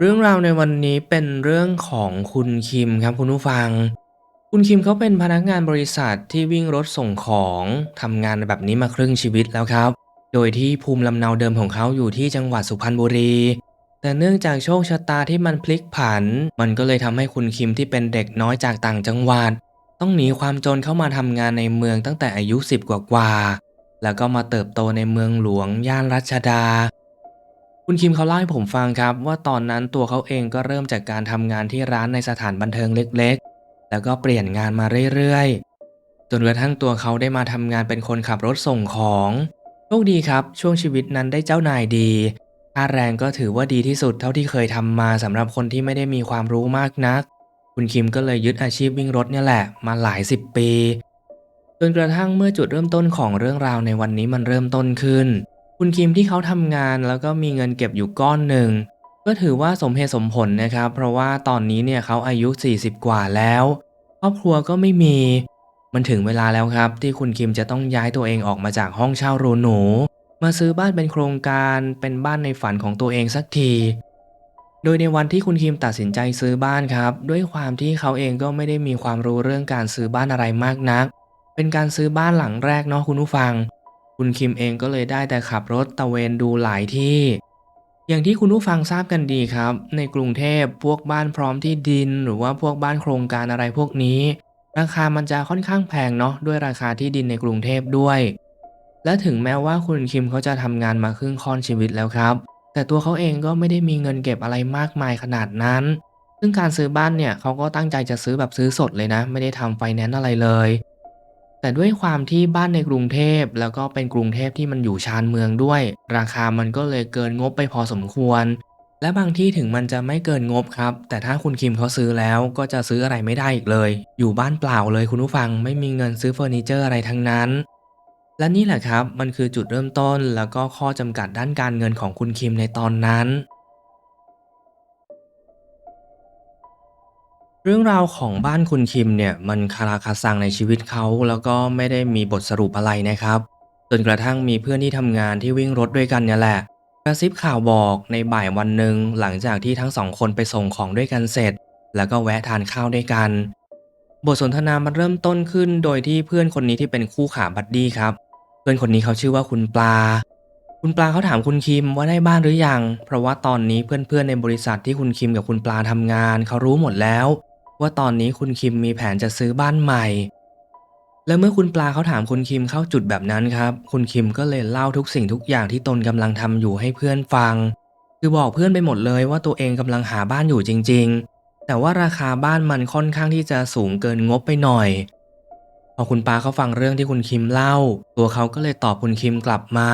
เรื่องราวในวันนี้เป็นเรื่องของคุณคิมครับคุณผู้ฟัง คุณคิมเขาเป็นพนักงานบริษัทที่วิ่งรถส่งของทำงานแบบนี้มาครึ่งชีวิตแล้วครับ โดยที่ภูมิลำเนาเดิมของเขาอยู่ที่จังหวัดสุพรรณบุรี แต่เนื่องจากโชคชะตาที่มันพลิกผัน มันก็เลยทำให้คุณคิมที่เป็นเด็กน้อยจากต่างจังหวัด ต้องหนีความจนเข้ามาทำงานในเมืองตั้งแต่อายุสิบกว่าแล้วก็มาเติบโตในเมืองหลวงย่านรัชดา คุณคิมเขาเล่าให้ผมฟังครับ ว่าตอนนั้นตัวเขาเองก็เริ่มจากการทำงานที่ร้านในสถานบันเทิงเล็กๆ แล้วก็เปลี่ยนงานมาเรื่อยๆ จนกระทั่งตัวเขาได้มาทำงานเป็นคนขับรถส่งของโชคดีครับ ช่วงชีวิตนั้นได้เจ้านายดีค่าแรงก็ถือว่าดีที่สุดเท่าที่เคยทำมาสำหรับคนที่ไม่ได้มีความรู้มากนัก คุณคิมก็เลยยึดอาชีพวิ่งรถเนี่ยแหละ มาหลายสิบปี จนกระทั่งเมื่อจุดเริ่มต้นของเรื่องราวในวันนี้มันเริ่มต้นขึ้น คุณคิมที่เขาทำงานแล้วก็มีเงินเก็บอยู่ก้อนหนึ่ง ก็ถือว่าสมเหตุสมผลนะครับ เพราะว่าตอนนี้เนี่ยเขาอายุ 40 กว่าแล้ว ครอบครัวก็ไม่มี มันถึงเวลาแล้วครับ ที่คุณคิมจะต้องย้ายตัวเองออกมาจากห้องเช่ารูหนู มาซื้อบ้านเป็นโครงการเป็นบ้านในฝันของตัวเองสักที โดยในวันที่คุณคิมตัดสินใจซื้อบ้านครับ ด้วยความที่เขาเองก็ไม่ได้มีความรู้เรื่องการซื้อบ้านอะไรมากนัก เป็นการซื้อบ้านหลังแรกเนาะคุณผู้ฟัง คุณคิมเองก็เลยได้แต่ขับรถตะเวนดูหลายที่ อย่างที่คุณผู้ฟังทราบกันดีครับ ในกรุงเทพพวกบ้านพร้อมที่ดิน หรือว่าพวกบ้านโครงการอะไรพวกนี้ ราคามันจะค่อนข้างแพงเนาะด้วยราคาที่ดินในกรุงเทพด้วย และถึงแม้ว่าคุณคิมเขาจะทำงานมาครึ่งค่อนชีวิตแล้วครับ แต่ตัวเขาเองก็ไม่ได้มีเงินเก็บอะไรมากมายขนาดนั้น ซึ่งการซื้อบ้านเนี่ยเขาก็ตั้งใจจะซื้อแบบซื้อสดเลยนะ ไม่ได้ทำไฟแนนซ์อะไรเลย แต่ด้วยความที่บ้านในกรุงเทพแล้วก็เป็นกรุงเทพที่มันอยู่ชานเมืองด้วย ราคามันก็เลยเกินงบไปพอสมควร และบางที่ถึงมันจะไม่เกินงบครับ แต่ถ้าคุณคิมเขาซื้อแล้วก็จะซื้ออะไรไม่ได้อีกเลย อยู่บ้านเปล่าเลยคุณผู้ฟังไม่มีเงินซื้อเฟอร์นิเจอร์อะไรทั้งนั้น และนี่แหละครับมันคือจุดเริ่มต้นแล้วก็ข้อจำกัดด้านการเงินของคุณคิมในตอนนั้น เรื่องราวของบ้านคุณคิมเนี่ย มันคาราคาซังในชีวิตเขา แล้วก็ไม่ได้มีบทสรุปอะไรนะครับ จนกระทั่งมีเพื่อนที่ทำงานที่วิ่งรถด้วยกันเนี่ยแหละ กระซิบข่าวบอกในบ่ายวันหนึ่งหลังจากที่ทั้งสองคนไปส่งของด้วยกันเสร็จ แล้วก็แวะทานข้าวด้วยกัน บทสนทนามันเริ่มต้นขึ้นโดยที่เพื่อนคนนี้ที่เป็นคู่ขาบัดดี้ครับ เพื่อนคนนี้เขาชื่อว่าคุณปลา คุณปลาเขาถามคุณคิมว่าได้บ้านหรือยัง เพราะว่าตอนนี้เพื่อนๆในบริษัทที่คุณคิมกับคุณปลาทำงานเขารู้หมดแล้ว ว่าตอนนี้คุณคิมมีแผนจะซื้อบ้านใหม่ และเมื่อคุณปลาเขาถามคุณคิมเข้าจุดแบบนั้นครับ คุณคิมก็เลยเล่าทุกสิ่งทุกอย่างที่ตนกำลังทำอยู่ให้เพื่อนฟัง คือบอกเพื่อนไปหมดเลยว่าตัวเองกำลังหาบ้านอยู่จริง ๆ แต่ว่าราคาบ้านมันค่อนข้างที่จะสูงเกินงบไปหน่อย พอคุณปลาเขาฟังเรื่องที่คุณคิมเล่า ตัวเขาก็เลยตอบคุณคิมกลับมา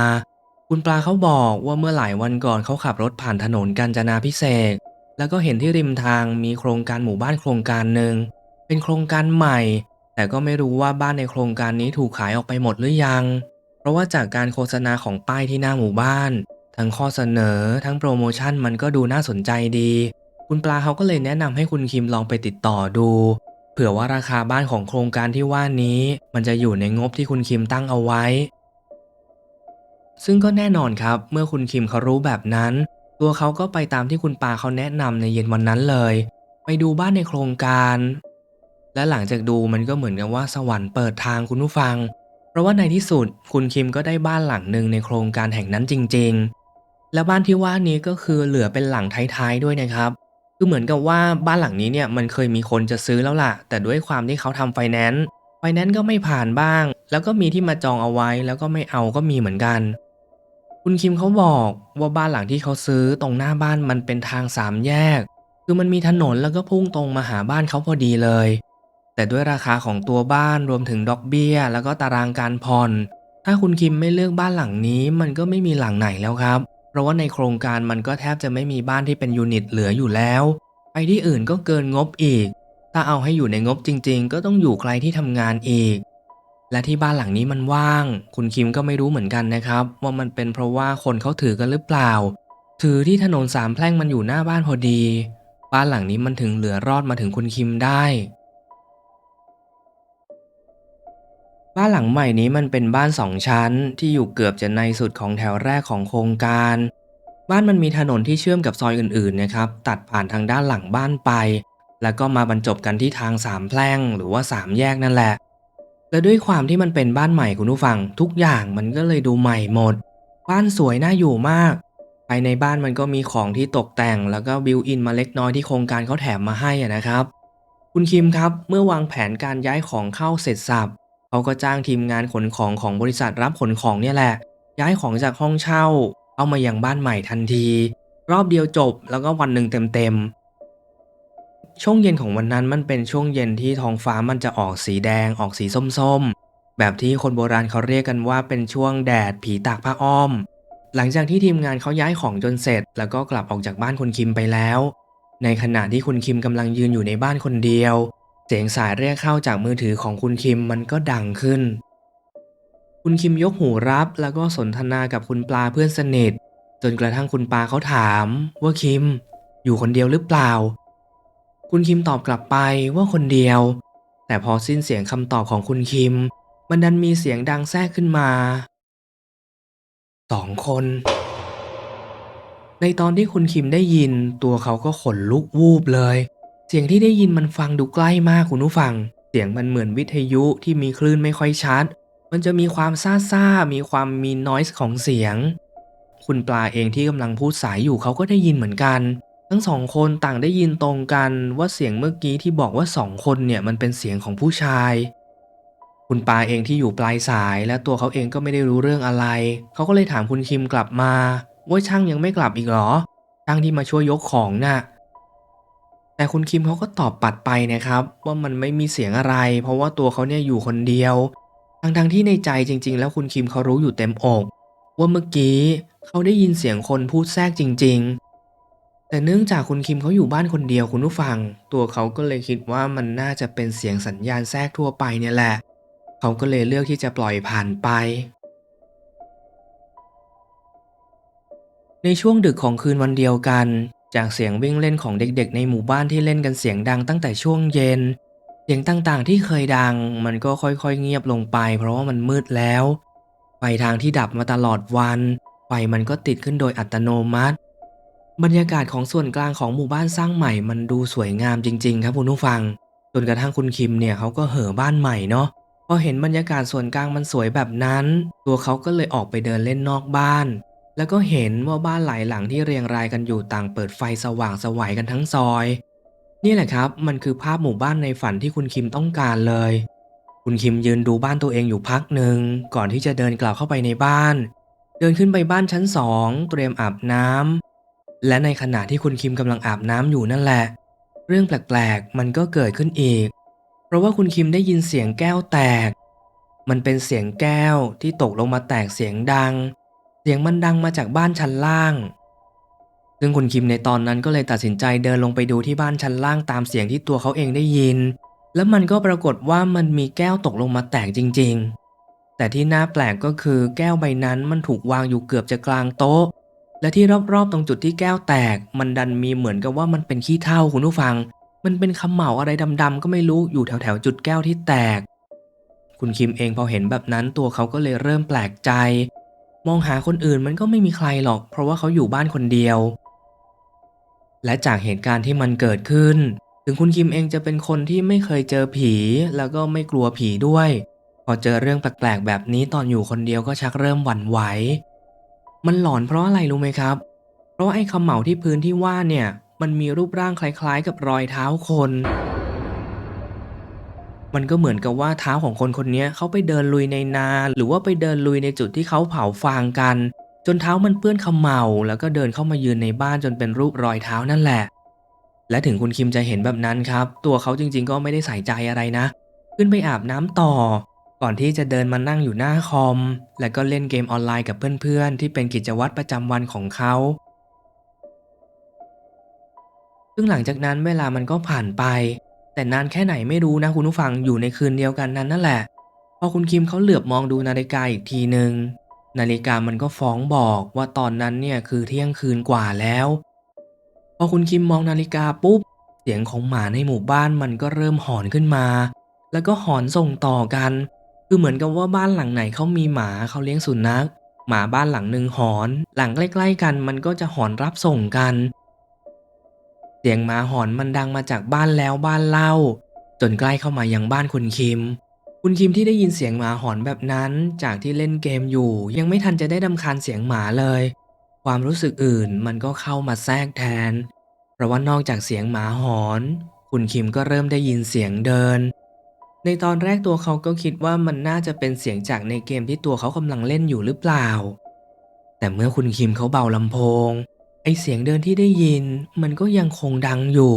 คุณปลาเขาบอกว่าเมื่อหลายวันก่อนเขาขับรถผ่านถนนกาญจนาพิเศษ แล้วก็เห็นที่ริมทางมีโครงการหมู่บ้านโครงการหนึ่งเป็นโครงการใหม่ แต่ก็ไม่รู้ว่าบ้านในโครงการนี้ถูกขายออกไปหมดหรือยัง เพราะว่าจากการโฆษณาของป้ายที่หน้าหมู่บ้าน ทั้งข้อเสนอ ทั้งโปรโมชั่นมันก็ดูน่าสนใจดี คุณปลาเขาก็เลยแนะนำให้คุณคิมลองไปติดต่อดู เผื่อว่าราคาบ้านของโครงการที่ว่านี้ มันจะอยู่ในงบที่คุณคิมตั้งเอาไว้ ซึ่งก็แน่นอนครับ เมื่อคุณคิมเขารู้แบบนั้น ตัวเขาก็ไปตามที่คุณปาเขาแนะนำในเย็นวันนั้นเลย ไปดูบ้านในโครงการ และหลังจากดูมันก็เหมือนกับว่าสวรรค์เปิดทางคุณผู้ฟัง เพราะว่าในที่สุดคุณคิมก็ได้บ้านหลังหนึ่งในโครงการแห่งนั้นจริง ๆ และบ้านที่ว่านี้ก็คือเหลือเป็นหลังท้ายๆด้วยนะครับ คือเหมือนกับว่าบ้านหลังนี้เนี่ยมันเคยมีคนจะซื้อแล้วล่ะ แต่ด้วยความที่เขาทำไฟแนนซ์ไฟแนนซ์ก็ไม่ผ่านบ้าง แล้วก็มีที่มาจองเอาไว้แล้วก็ไม่เอาก็มีเหมือนกัน คุณคิมเขาบอกว่าบ้านหลังที่เขาซื้อตรงหน้าบ้านมันเป็นทางสามแยก คือมันมีถนนแล้วก็พุ่งตรงมาหาบ้านเขาพอดีเลย แต่ด้วยราคาของตัวบ้านรวมถึงดอกเบี้ย แล้วก็ตารางการผ่อน ถ้าคุณคิมไม่เลือกบ้านหลังนี้มันก็ไม่มีหลังไหนแล้วครับ เพราะว่าในโครงการมันก็แทบจะไม่มีบ้านที่เป็นยูนิตเหลืออยู่แล้ว ไปที่อื่นก็เกินงบอีก ถ้าเอาให้อยู่ในงบจริง ๆ ก็ต้องอยู่ไกลที่ทำงานอีก และที่บ้านหลังนี้มันว่าง คุณคิมก็ไม่รู้เหมือนกันนะครับ ว่ามันเป็นเพราะว่าคนเขาถือกันหรือเปล่า ถือที่ถนนสามแพร่งมันอยู่หน้าบ้านพอดี บ้านหลังนี้มันถึงเหลือรอดมาถึงคุณคิมได้ บ้านหลังใหม่นี้มันเป็นบ้านสองชั้น ที่อยู่เกือบจะในสุดของแถวแรกของโครงการ บ้านมันมีถนนที่เชื่อมกับซอยอื่นๆนะครับ ตัดผ่านทางด้านหลังบ้านไป แล้วก็มาบรรจบกันที่ทางสามแพร่งหรือว่าสามแยกนั่นแหละ และด้วยความที่มันเป็นบ้านใหม่คุณผู้ฟัง ทุกอย่างมันก็เลยดูใหม่หมด บ้านสวยน่าอยู่มาก ภายในบ้านมันก็มีของที่ตกแต่ง แล้วก็บิวอินมาเล็กน้อยที่โครงการเขาแถมมาให้นะครับ คุณคิมครับเมื่อวางแผนการย้ายของเข้าเสร็จสับเขาก็จ้างทีมงานขนของของบริษัทรับขนของเนี่ยแหละ ย้ายของจากห้องเช่า เอามายังบ้านใหม่ทันที รอบเดียวจบแล้วก็วันหนึ่งเต็มๆ ช่วงเย็นของวันนั้นมันเป็นช่วงเย็นที่ท้องฟ้ามันจะออกสีแดงออกสีส้มๆ แบบที่คนโบราณเขาเรียกกันว่าเป็นช่วงแดดผีตากผ้าอ้อม หลังจากที่ทีมงานเขาย้ายของจนเสร็จ แล้วก็กลับออกจากบ้านคุณคิมไปแล้ว ในขณะที่คุณคิมกำลังยืนอยู่ในบ้านคนเดียว เสียงสายเรียกเข้าจากมือถือของคุณคิมมันก็ดังขึ้น คุณคิมยกหูรับแล้วก็สนทนากับคุณปลาเพื่อนสนิท จนกระทั่งคุณปลาเขาถามว่าคิม อยู่คนเดียวหรือเปล่า คุณคิมตอบกลับไปว่าคนเดียว แต่พอสิ้นเสียงคำตอบของคุณคิม มันดันมีเสียงดังแทรกขึ้นมาสองคน ในตอนที่คุณคิมได้ยิน ตัวเขาก็ขนลุกวูบเลย เสียงที่ได้ยินมันฟังดูใกล้มากคุณผู้ฟัง เสียงมันเหมือนวิทยุที่มีคลื่นไม่ค่อยชัด มันจะมีความซ่าซ่ามีความมีนอยส์ของเสียง คุณปลาเองที่กำลังพูดสายอยู่เขาก็ได้ยินเหมือนกัน ทั้งสองคนต่างได้ยินตรงกันว่าเสียงเมื่อกี้ที่บอกว่าสองคนเนี่ยมันเป็นเสียงของผู้ชาย คุณปาเองที่อยู่ปลายสายและตัวเขาเองก็ไม่ได้รู้เรื่องอะไร เขาก็เลยถามคุณคิมกลับมาว่าช่างยังไม่กลับอีกเหรอ ช่างที่มาช่วยยกของน่ะแต่คุณคิมเขาก็ตอบปัดไปนะครับ ว่ามันไม่มีเสียงอะไร เพราะว่าตัวเขาเนี่ยอยู่คนเดียวทั้งๆที่ในใจจริง ๆ แล้วคุณคิมเขารู้อยู่เต็มอกว่าเมื่อกี้เขาได้ยินเสียงคนพูดแทรกจริงๆ แต่เนื่องจากคุณคิมเขาอยู่บ้านคนเดียวคุณผู้ฟัง ตัวเขาก็เลยคิดว่ามันน่าจะเป็นเสียงสัญญาณแทรกทั่วไปเนี่ยแหละ เขาก็เลยเลือกที่จะปล่อยผ่านไป ในช่วงดึกของคืนวันเดียวกัน จากเสียงวิ่งเล่นของเด็กๆ ในหมู่บ้านที่เล่นกันเสียงดังตั้งแต่ช่วงเย็น เสียงต่างๆที่เคยดัง มันก็ค่อยๆเงียบลงไป เพราะว่ามันมืดแล้วไฟทางที่ดับมาตลอดวันไฟมันก็ติดขึ้นโดยอัตโนมัติ บรรยากาศของส่วนกลางของหมู่บ้านสร้างใหม่มันดูสวยงามจริง ๆ ครับคุณผู้ฟัง จนกระทั่งคุณคิมเนี่ยเขาก็เห่อบ้านใหม่เนาะพอเห็นบรรยากาศส่วนกลางมันสวยแบบนั้น ตัวเขาก็เลยออกไปเดินเล่นนอกบ้าน แล้วก็เห็นว่าบ้านหลายหลังที่เรียงรายกันอยู่ต่างเปิดไฟสว่างสวัยกันทั้งซอย นี่แหละครับ มันคือภาพหมู่บ้านในฝันที่คุณคิมต้องการเลย คุณคิมยืนดูบ้านตัวเองอยู่พักหนึ่งก่อนที่จะเดินกลับเข้าไปในบ้าน เดินขึ้นไปบ้านชั้นสองเตรียมอาบน้ำ และในขณะที่คุณคิมกำลังอาบน้ำอยู่นั่นแหละ เรื่องแปลกๆ มันก็เกิดขึ้นอีก เพราะว่าคุณคิมได้ยินเสียงแก้วแตก มันเป็นเสียงแก้วที่ตกลงมาแตกเสียงดัง เสียงมันดังมาจากบ้านชั้นล่าง ซึ่งคุณคิมในตอนนั้นก็เลยตัดสินใจเดินลงไปดูที่บ้านชั้นล่างตามเสียงที่ตัวเขาเองได้ยิน แล้วมันก็ปรากฏว่ามันมีแก้วตกลงมาแตกจริง ๆ แต่ที่น่าแปลกก็คือแก้วใบนั้นมันถูกวางอยู่เกือบจะกลางโต๊ะ และที่รอบๆตรงจุดที่แก้วแตก มันดันมีเหมือนกับว่ามันเป็นขี้เถ้าคุณผู้ฟัง มันเป็นคำเหมาอะไรดำๆก็ไม่รู้อยู่แถวๆจุดแก้วที่แตก คุณคิมเองพอเห็นแบบนั้นตัวเขาก็เลยเริ่มแปลกใจ มองหาคนอื่นมันก็ไม่มีใครหรอก เพราะว่าเขาอยู่บ้านคนเดียว และจากเหตุการณ์ที่มันเกิดขึ้น ถึงคุณคิมเองจะเป็นคนที่ไม่เคยเจอผีแล้วก็ไม่กลัวผีด้วย พอเจอเรื่องแปลกๆแบบนี้ตอนอยู่คนเดียวก็ชักเริ่มหวั่นไหว มันหลอนเพราะอะไรรู้ไหมครับ เพราะไอ้คำเหมาที่พื้นที่ว่าเนี่ย มันมีรูปร่างคล้าย ๆ กับรอยเท้าคน มันก็เหมือนกับว่าเท้าของคนคนนี้เขาไปเดินลุยในนา หรือว่าไปเดินลุยในจุดที่เขาเผาฟางกัน จนเท้ามันเปื้อนขมเหลาแล้วก็เดินเข้ามายืนในบ้านจนเป็นรูปรอยเท้านั่นแหละ และถึงคุณคิมจะเห็นแบบนั้นครับ ตัวเขาจริง ๆ ก็ไม่ได้ใส่ใจอะไรนะ ขึ้นไปอาบน้ำต่อ ก่อนที่จะเดินมานั่งอยู่หน้าคอม แล้วก็เล่นเกมออนไลน์กับเพื่อนๆ ที่เป็นกิจวัตรประจำวันของเขา ซึ่งหลังจากนั้นเวลามันก็ผ่านไป แต่นานแค่ไหนไม่รู้นะคุณผู้ฟังอยู่ในคืนเดียวกันนั้นนั่นแหละ พอคุณคิมเขาเหลือบมองดูนาฬิกาอีกทีหนึ่งนาฬิกามันก็ฟ้องบอกว่าตอนนั้นเนี่ยคือเที่ยงคืนกว่าแล้ว พอคุณคิมมองนาฬิกาปุ๊บ เสียงของหมาในหมู่บ้านมันก็เริ่มหอนขึ้นมา แล้วก็หอนส่งต่อกัน คือเหมือนกับว่าบ้านหลังไหนเขามีหมาเขาเลี้ยงสุนัข หมาบ้านหลังหนึ่งหอน หลังใกล้ ๆ กันมันก็จะหอนรับส่งกัน เสียงหมาหอนมันดังมาจากบ้านแล้วบ้านเล่า จนใกล้เข้ามายังบ้านคุณคิม คุณคิมที่ได้ยินเสียงหมาหอนแบบนั้น จากที่เล่นเกมอยู่ ยังไม่ทันจะได้ดำคาญเสียงหมาเลย ความรู้สึกอื่นมันก็เข้ามาแทรกแทน เพราะว่านอกจากเสียงหมาหอน คุณคิมก็เริ่มได้ยินเสียงเดิน ในตอนแรกตัวเขาก็คิดว่ามันน่าจะเป็นเสียงจากในเกมที่ตัวเขากำลังเล่นอยู่หรือเปล่า แต่เมื่อคุณคิมเขาเบาลำโพง ไอเสียงเดินที่ได้ยิน มันก็ยังคงดังอยู่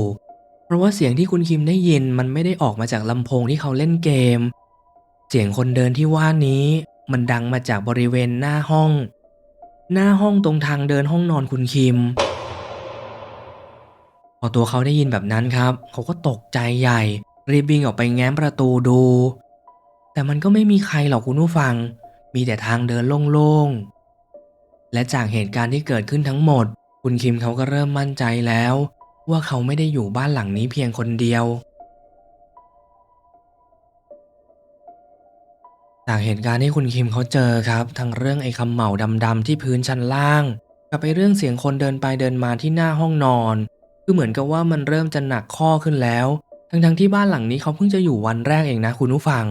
เพราะว่าเสียงที่คุณคิมได้ยินมันไม่ได้ออกมาจากลำโพงที่เขาเล่นเกม เสียงคนเดินที่ว่านี้ มันดังมาจากบริเวณหน้าห้อง หน้าห้องตรงทางเดินห้องนอนคุณคิม พอตัวเขาได้ยินแบบนั้นครับ เขาก็ตกใจใหญ่ รีบวิ่งออกไปแง้มประตูดู แต่มันก็ไม่มีใครหรอกคุณผู้ฟัง มีแต่ทางเดินโล่งๆ และจากเหตุการณ์ที่เกิดขึ้นทั้งหมด คุณคิมเขาก็เริ่มมั่นใจแล้ว ว่าเขาไม่ได้อยู่บ้านหลังนี้เพียงคนเดียว จากเหตุการณ์ที่คุณคิมเขาเจอครับ ทั้งเรื่องไอ้คำเหมาดำๆที่พื้นชั้นล่าง กับไปเรื่องเสียงคนเดินไปเดินมาที่หน้าห้องนอน คือเหมือนกับว่ามันเริ่มจะหนักข้อขึ้นแล้ว ทั้งๆที่บ้านหลังนี้เขาเพิ่งจะอยู่วันแรกเองนะคุณผู้ฟัง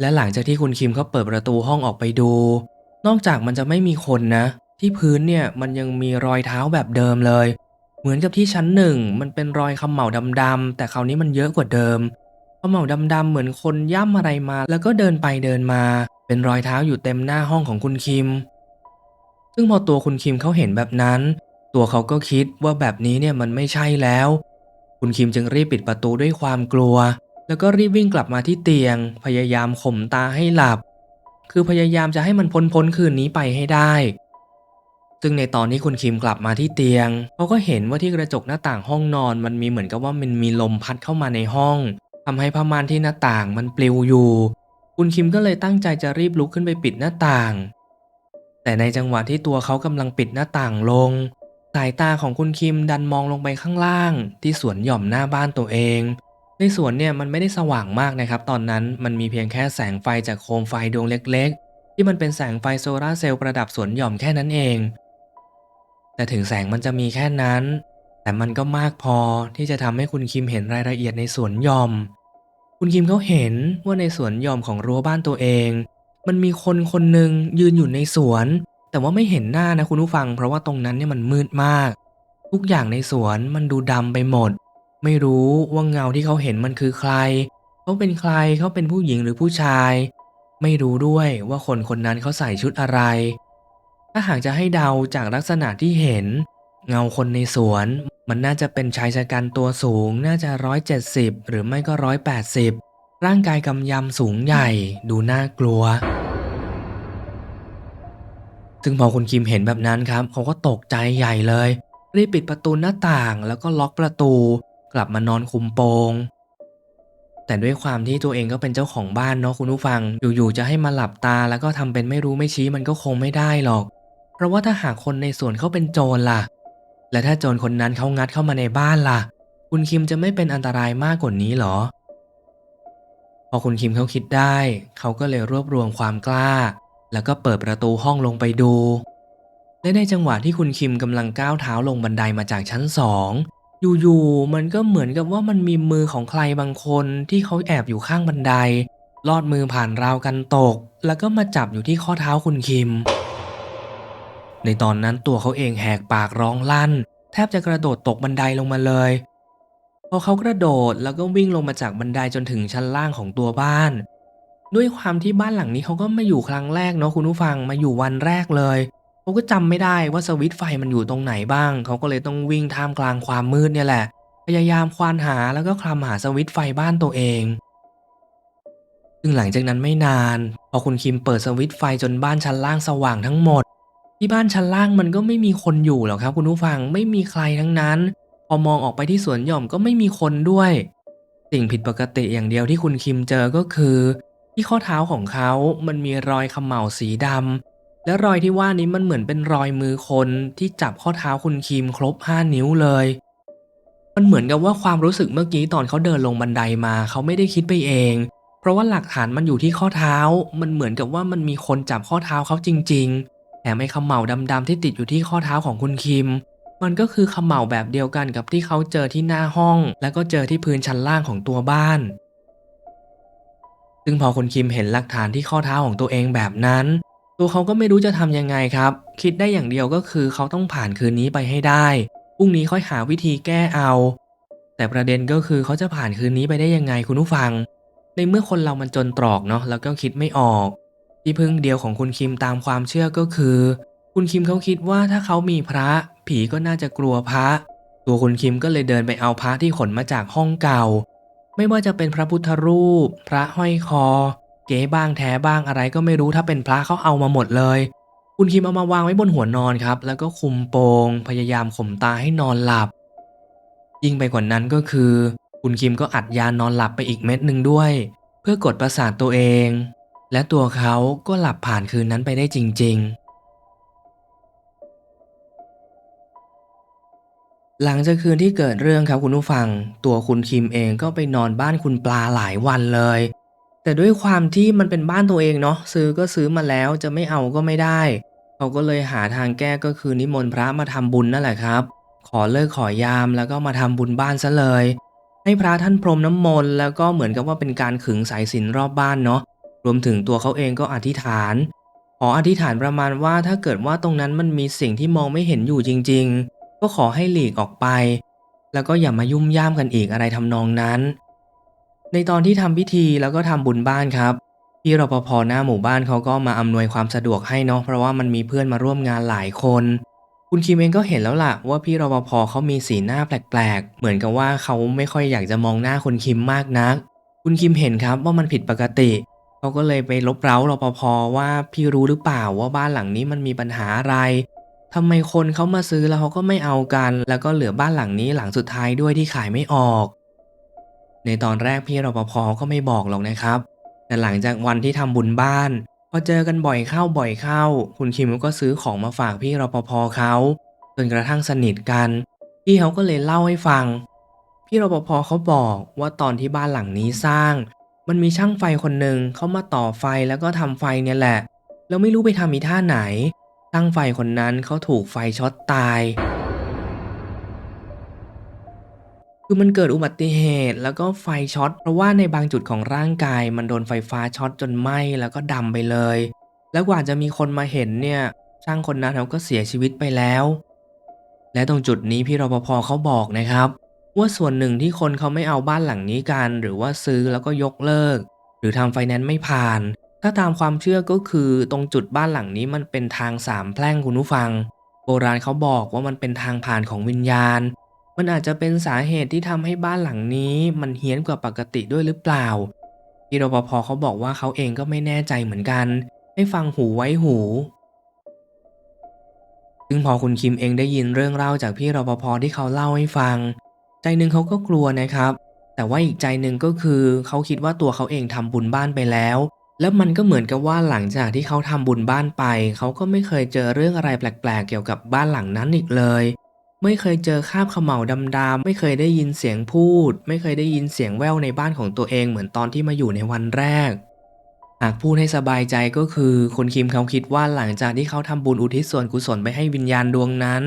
และหลังจากที่คุณคิมเขาเปิดประตูห้องออกไปดู นอกจากมันจะไม่มีคนนะ ที่พื้นเนี่ยมันยังมีรอยเท้าแบบเดิมเลย เหมือนกับที่ชั้นหนึ่งมันเป็นรอยคำเหมาดำๆแต่คราวนี้มันเยอะกว่าเดิมคำเหมาดำๆเหมือนคนย่ำอะไรมา แล้วก็เดินไปเดินมา เป็นรอยเท้าอยู่เต็มหน้าห้องของคุณคิม ซึ่งพอตัวคุณคิมเขาเห็นแบบนั้น ตัวเขาก็คิดว่าแบบนี้เนี่ยมันไม่ใช่แล้ว คุณคิมจึงรีบปิดประตูด้วยความกลัว แล้วก็รีบวิ่งกลับมาที่เตียง พยายามข่มตาให้หลับ คือพยายามจะให้มันพ้นพ้นคืนนี้ไปให้ได้ ซึ่งในตอนที่คุณคิมกลับมาที่เตียงเขาก็เห็นว่าที่กระจกหน้าต่างห้องนอนมันมีเหมือนกับว่ามันมีลมพัดเข้ามาในห้องทำให้ผ้าม่านที่หน้าต่างมันปลิวอยู่ คุณคิมก็เลยตั้งใจจะรีบลุกขึ้นไปปิดหน้าต่าง แต่ในจังหวะที่ตัวเขากำลังปิดหน้าต่างลง สายตาของคุณคิมดันมองลงไปข้างล่าง ที่สวนหย่อมหน้าบ้านตัวเอง ในสวนเนี่ยมันไม่ได้สว่างมากนะครับ ตอนนั้นมันมีเพียงแค่แสงไฟจากโคมไฟดวงเล็ก ๆ ที่มันเป็นแสงไฟโซลาร์เซลล์ประดับสวนหย่อมแค่นั้นเอง แต่ถึงแสงมันจะมีแค่นั้น แต่มันก็มากพอที่จะทำให้คุณคิมเห็นรายละเอียดในสวนหย่อม คุณคิมเขาเห็นว่าในสวนหย่อมของรั้วบ้านตัวเอง มันมีคนคนหนึ่งยืนอยู่ในสวน แต่ว่าไม่เห็นหน้านะคุณผู้ฟัง เพราะว่าตรงนั้นเนี่ยมันมืดมาก ทุกอย่างในสวนมันดูดำไปหมด ไม่รู้ว่าเงาที่เขาเห็นมันคือใคร เขาเป็นใครเขาเป็นผู้หญิงหรือผู้ชาย ไม่รู้ด้วยว่าคนคนนั้นเขาใส่ชุดอะไร ถ้าหากจะให้เดาจากลักษณะที่เห็น เงาคนในสวน มันน่าจะเป็นชายชะกันตัวสูง น่าจะร้อยเจ็ดสิบหรือไม่ก็ร้อยแปดสิบร่างกายกำยำสูงใหญ่ ดูน่ากลัว ซึ่งพอคุณคิมเห็นแบบนั้นครับเขาก็ตกใจใหญ่เลย รีบปิดประตูหน้าต่างแล้วก็ล็อกประตู กลับมานอนคุมโปง แต่ด้วยความที่ตัวเองก็เป็นเจ้าของบ้านเนาะคุณผู้ฟัง อยู่ๆจะให้มาหลับตาแล้วก็ทำเป็นไม่รู้ไม่ชี้มันก็คงไม่ได้หรอก เพราะว่าถ้าหากคนในสวนเขาเป็นโจรล่ะ และถ้าโจรคนนั้นเขางัดเข้ามาในบ้านล่ะ คุณคิมจะไม่เป็นอันตรายมากกว่านี้หรอ พอคุณคิมเขาคิดได้ เขาก็เลยรวบรวมความกล้า แล้วก็เปิดประตูห้องลงไปดู และในจังหวะที่คุณคิมกำลังก้าวเท้าลงบันไดมาจากชั้นสองอยู่ๆมันก็เหมือนกับว่ามันมีมือของใครบางคนที่เขาแอบอยู่ข้างบันได ลอดมือผ่านราวกันตก แล้วก็มาจับอยู่ที่ข้อเท้าคุณคิม ในตอนนั้นตัวเขาเองแหกปากร้องลั่น แทบจะกระโดดตกบันไดลงมาเลยพอเขากระโดดแล้วก็วิ่งลงมาจากบันไดจนถึงชั้นล่างของตัวบ้าน ด้วยความที่บ้านหลังนี้เขาก็มาอยู่ครั้งแรกเนาะคุณผู้ฟังมาอยู่วันแรกเลยเขาก็จำไม่ได้ว่าสวิตช์ไฟมันอยู่ตรงไหนบ้าง เขาก็เลยต้องวิ่งท่ามกลางความมืดเนี่ยแหละ พยายามควานหาแล้วก็คลำหาสวิตช์ไฟบ้านตัวเอง ซึ่งหลังจากนั้นไม่นาน พอคุณคิมเปิดสวิตช์ไฟจนบ้านชั้นล่างสว่างทั้งหมด ที่บ้านชั้นล่างมันก็ไม่มีคนอยู่หรอกครับ คุณผู้ฟังไม่มีใครทั้งนั้น พอมองออกไปที่สวนหย่อมก็ไม่มีคนด้วย สิ่งผิดปกติอย่างเดียวที่คุณคิมเจอก็คือ ที่ข้อเท้าของเขา มันมีรอยเขม่าวสีดำ และรอยที่ว่านี้มันเหมือนเป็นรอยมือคนที่จับข้อเท้าคุณคิมครบ5นิ้วเลย มันเหมือนกับว่าความรู้สึกเมื่อกี้ตอนเขาเดินลงบันไดมาเขาไม่ได้คิดไปเอง เพราะว่าหลักฐานมันอยู่ที่ข้อเท้า มันเหมือนกับว่ามันมีคนจับข้อเท้าเขาจริง ๆแถมไอ้เขม่าวดำๆที่ติดอยู่ที่ข้อเท้าของคุณคิม มันก็คือเขม่าวแบบเดียวกันกับที่เขาเจอที่หน้าห้อง แล้วก็เจอที่พื้นชั้นล่างของตัวบ้าน ซึ่งพอคุณคิมเห็นหลักฐานที่ข้อเท้าของตัวเองแบบนั้น ตัวเขาก็ไม่รู้จะทำยังไงครับ คิดได้อย่างเดียวก็คือเขาต้องผ่านคืนนี้ไปให้ได้พรุ่งนี้ค่อยหาวิธีแก้เอา แต่ประเด็นก็คือเขาจะผ่านคืนนี้ไปได้ยังไงคุณผู้ฟัง ในเมื่อคนเรามันจนตรอกเนาะแล้วก็คิดไม่ออก ที่พึ่งเดียวของคุณคิมตามความเชื่อก็คือ คุณคิมเขาคิดว่าถ้าเขามีพระ ผีก็น่าจะกลัวพระ ตัวคุณคิมก็เลยเดินไปเอาพระที่ขนมาจากห้องเก่า ไม่ว่าจะเป็นพระพุทธรูป พระห้อยคอ เก๋บ้างแท้บ้างอะไรก็ไม่รู้ถ้าเป็นพระเขาเอามาหมดเลย คุณคิมเอามาวางไว้บนหัวนอนครับ แล้วก็คุมโปง พยายามข่มตาให้นอนหลับ ยิ่งไปกว่านั้นก็คือ คุณคิมก็อัดยานอนหลับไปอีกเม็ดหนึ่งด้วย เพื่อกดประสาทตัวเอง และตัวเขาก็หลับผ่านคืนนั้นไปได้จริง ๆ หลังจากคืนที่เกิดเรื่องครับคุณผู้ฟัง ตัวคุณคิมเองก็ไปนอนบ้านคุณปลาหลายวันเลย แต่ด้วยความที่มันเป็นบ้านตัวเองเนาะซื้อก็ซื้อมาแล้วจะไม่เอาก็ไม่ได้เขาก็เลยหาทางแก้ก็คือนิมนต์พระมาทำบุญนั่นแหละครับ ขอเลิกขอยามแล้วก็มาทำบุญบ้านซะเลย ให้พระท่านพรมน้ำมนต์แล้วก็เหมือนกับว่าเป็นการขึงสายสินรอบบ้านเนาะรวมถึงตัวเขาเองก็อธิษฐาน ขออธิษฐานประมาณว่าถ้าเกิดว่าตรงนั้นมันมีสิ่งที่มองไม่เห็นอยู่จริง ๆ ก็ขอให้หลีกออกไป แล้วก็อย่ามายุ่มย่ามกันอีกอะไรทำนองนั้น ในตอนที่ทำพิธีแล้วก็ทำบุญบ้านครับพี่รปภหน้าหมู่บ้านเขาก็มาอำนวยความสะดวกให้เนาะเพราะว่ามันมีเพื่อนมาร่วมงานหลายคน คุณคิมเองก็เห็นแล้วล่ะว่าพี่รปภเขามีสีหน้าแปลกๆ เหมือนกับว่าเขาไม่ค่อยอยากจะมองหน้าคุณคิมมากนัก คุณคิมเห็นครับว่ามันผิดปกติเขาก็เลยไปลบเร้ารปภว่าพี่รู้หรือเปล่าว่าบ้านหลังนี้มันมีปัญหาอะไร ทำไมคนเขามาซื้อแล้วเขาก็ไม่เอากัน แล้วก็เหลือบ้านหลังนี้หลังสุดท้ายด้วยที่ขายไม่ออก ในตอนแรกพี่รปภก็ไม่บอกหรอกนะครับ แต่หลังจากวันที่ทำบุญบ้านพอเจอกันบ่อยเข้าบ่อยเข้า คุณคิมก็ซื้อของมาฝากพี่รปภเขาจนกระทั่งสนิทกัน พี่เขาก็เลยเล่าให้ฟัง พี่รปภเขาบอกว่าตอนที่บ้านหลังนี้สร้าง มันมีช่างไฟคนหนึ่งเขามาต่อไฟแล้วก็ทำไฟเนี่ยแหละ แล้วไม่รู้ไปทำอีท่าไหน ช่างไฟคนนั้นเขาถูกไฟช็อตตาย คือมันเกิดอุบัติเหตุแล้วก็ไฟช็อตเพราะว่าในบางจุดของร่างกาย มันโดนไฟฟ้าช็อตจนไหม้แล้วก็ดำไปเลย แล้วกว่าจะมีคนมาเห็นเนี่ยช่างคนนั้นเขาก็เสียชีวิตไปแล้ว และตรงจุดนี้พี่รปภเขาบอกนะครับ ว่าส่วนหนึ่งที่คนเขาไม่เอาบ้านหลังนี้กัน หรือว่าซื้อแล้วก็ยกเลิก หรือทำไฟแนนซ์ไม่ผ่าน ถ้าตามความเชื่อก็คือตรงจุดบ้านหลังนี้มันเป็นทางสามแพร่งคุณผู้ฟัง โบราณเขาบอกว่ามันเป็นทางผ่านของวิญญาณ มันอาจจะเป็นสาเหตุที่ทำให้บ้านหลังนี้มันเฮี้ยนกว่าปกติด้วยหรือเปล่าพี่รปภเขาบอกว่าเขาเองก็ไม่แน่ใจเหมือนกันให้ฟังหูไว้หูซึ่งพอคุณคิมเองได้ยินเรื่องเล่าจากพี่รปภที่เขาเล่าให้ฟัง ใจหนึ่งเขาก็กลัวนะครับ แต่ว่าอีกใจหนึ่งก็คือเขาคิดว่าตัวเขาเองทำบุญบ้านไปแล้ว แล้วมันก็เหมือนกับว่าหลังจากที่เขาทำบุญบ้านไป เขาก็ไม่เคยเจอเรื่องอะไรแปลกๆ เกี่ยวกับบ้านหลังนั้นอีกเลย ไม่เคยเจอคราบเขม่าดำๆ ไม่เคยได้ยินเสียงพูด ไม่เคยได้ยินเสียงแว่วในบ้านของตัวเองเหมือนตอนที่มาอยู่ในวันแรก หากพูดให้สบายใจก็คือคุณคิมเขาคิดว่าหลังจากที่เขาทำบุญอุทิศส่วนกุศลไปให้วิญญาณดวงนั้น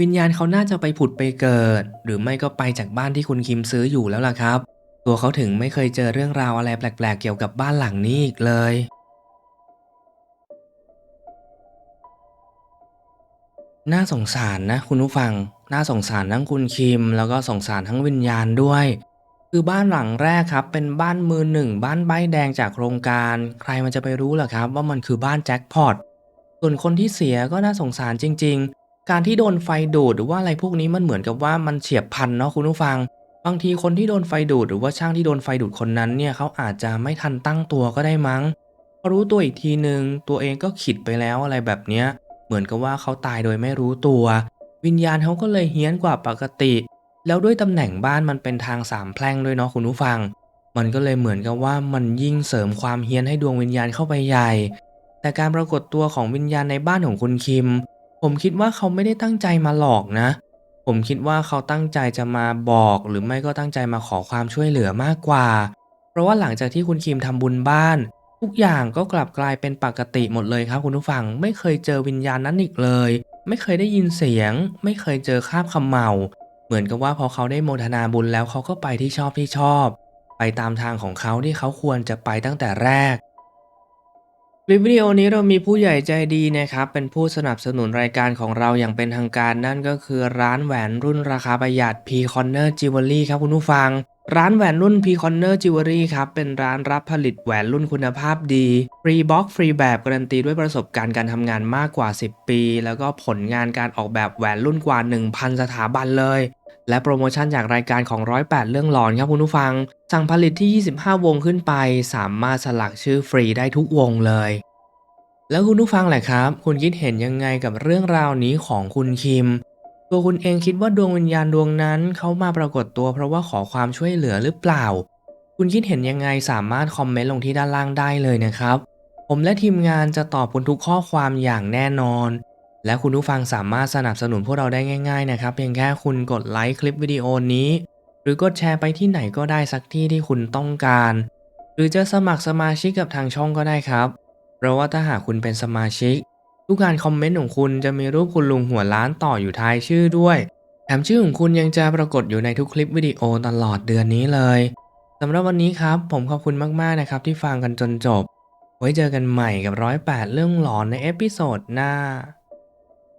วิญญาณเขาน่าจะไปผุดไปเกิด หรือไม่ก็ไปจากบ้านที่คุณคิมซื้ออยู่แล้วล่ะครับ ตัวเขาถึงไม่เคยเจอเรื่องราวอะไรแปลก ๆ เกี่ยวกับบ้านหลังนี้อีกเลย น่าสงสารนะคุณผู้ฟัง น่าสงสารทั้งคุณคิม แล้วก็สงสารทั้งวิญญาณด้วย คือบ้านหลังแรกครับ เป็นบ้านมือหนึ่ง บ้านใบแดงจากโครงการ ใครมันจะไปรู้ล่ะครับ ว่ามันคือบ้านแจ็คพอต ส่วนคนที่เสียก็น่าสงสารจริง ๆ การที่โดนไฟดูดหรือว่าอะไรพวกนี้มันเหมือนกับว่ามันเฉียบพลันเนาะคุณผู้ฟัง บางทีคนที่โดนไฟดูดหรือว่าช่างที่โดนไฟดูดคนนั้นเนี่ยเขาอาจจะไม่ทันตั้งตัวก็ได้มั้งพอรู้ตัวอีกทีหนึ่งตัวเองก็ขิดไปแล้วอะไรแบบเนี้ย เหมือนกับว่าเขาตายโดยไม่รู้ตัว วิญญาณเขาก็เลยเฮี้ยนกว่าปกติ แล้วด้วยตำแหน่งบ้านมันเป็นทางสามแพร่งด้วยเนาะคุณผู้ฟัง มันก็เลยเหมือนกับว่ามันยิ่งเสริมความเฮี้ยนให้ดวงวิญญาณเข้าไปใหญ่ แต่การปรากฏตัวของวิญญาณในบ้านของคุณคิม ผมคิดว่าเขาไม่ได้ตั้งใจมาหลอกนะ ผมคิดว่าเขาตั้งใจจะมาบอก หรือไม่ก็ตั้งใจมาขอความช่วยเหลือมากกว่า เพราะว่าหลังจากที่คุณคิมทำบุญบ้าน ทุกอย่างก็กลับกลายเป็นปกติหมดเลยครับคุณผู้ฟังไม่เคยเจอวิญญาณนั้นอีกเลย ไม่เคยได้ยินเสียง ไม่เคยเจอคาบเขมเหาเหมือนกับว่าพอเขาได้โมทนาบุญแล้วเขาก็ไปที่ชอบที่ชอบ ไปตามทางของเขาที่เขาควรจะไปตั้งแต่แรก คลิปวิดีโอนี้เรามีผู้ใหญ่ใจดีนะครับ เป็นผู้สนับสนุนรายการของเราอย่างเป็นทางการนั่นก็คือร้านแหวนรุ่นราคาประหยัด P Corner Jewelry ครับคุณผู้ฟัง ร้านแหวนรุ่น P Corner Jewelry ครับ เป็นร้านรับผลิตแหวนรุ่นคุณภาพดี ฟรีบ็อกฟรีแบบการันตีด้วยประสบการณ์การทำงานมากกว่า 10 ปี แล้วก็ผลงานการออกแบบแหวนรุ่นกว่า 1,000 สถาบันเลย และโปรโมชั่นจากรายการของ 108 เรื่องหลอนครับคุณผู้ฟัง สั่งผลิตที่ 25 วงขึ้นไป สามารถสลักชื่อฟรีได้ทุกวงเลย แล้วคุณผู้ฟังแหละครับ คุณคิดเห็นยังไงกับเรื่องราวนี้ของคุณคิม ตัวคุณเองคิดว่าดวงวิญญาณดวงนั้นเขามาปรากฏตัวเพราะว่าขอความช่วยเหลือหรือเปล่า คุณคิดเห็นยังไงสามารถคอมเมนต์ลงที่ด้านล่างได้เลยนะครับ ผมและทีมงานจะตอบคุณทุกข้อความอย่างแน่นอน และคุณผู้ฟังสามารถสนับสนุนพวกเราได้ง่ายๆนะครับเพียงแค่คุณกดไลค์คลิปวิดีโอนี้ หรือกดแชร์ไปที่ไหนก็ได้สักที่ที่คุณต้องการ หรือจะสมัครสมาชิกกับทางช่องก็ได้ครับ เพราะว่าถ้าหากคุณเป็นสมาชิก ทุกการคอมเมนต์ของคุณจะมีรูปคุณลุงหัวล้านต่ออยู่ท้ายชื่อด้วย แถมชื่อของคุณยังจะปรากฏอยู่ในทุกคลิปวิดีโอตลอดเดือนนี้เลยสำหรับวันนี้ครับ ผมขอบคุณมากๆนะครับที่ฟังกันจนจบ ไว้เจอกันใหม่กับร้อยแปดเรื่องหลอนในเอพิโซดหน้า